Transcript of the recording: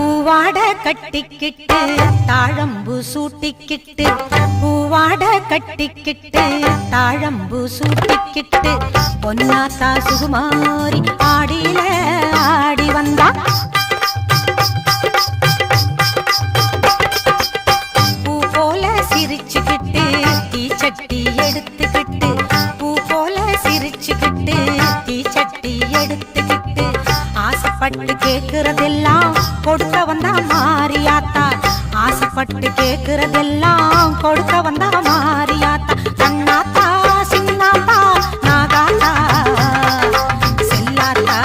பூவாட கட்டிக்கிட்டு தாழம்பு சூட்டிக்கிட்டு பூவாட கட்டிக்கிட்டு தாழம்பு சூட்டிக்கிட்டு பொன்னாத்தா சுகுமாரி ஆடியில ஆடி வந்தா. பூ போல சிரிச்சுக்கிட்டு தீச்சட்டி எடுத்துக்கிட்டு பூ போல சிரிச்சுக்கிட்டு தீச்சட்டி எடுத்துக்கிட்டு ஆசைப்பட்டு கேட்கறதெல்லாம் கொடுக்க வந்தா மாறியாத்தா. ஆசைப்பட்டு கேட்கறதெல்லாம் கொடுக்க வந்தா மாறியாத்தா. தன்னாத்தா சின்னாத்தா நாகாத்தா செல்லாத்தா.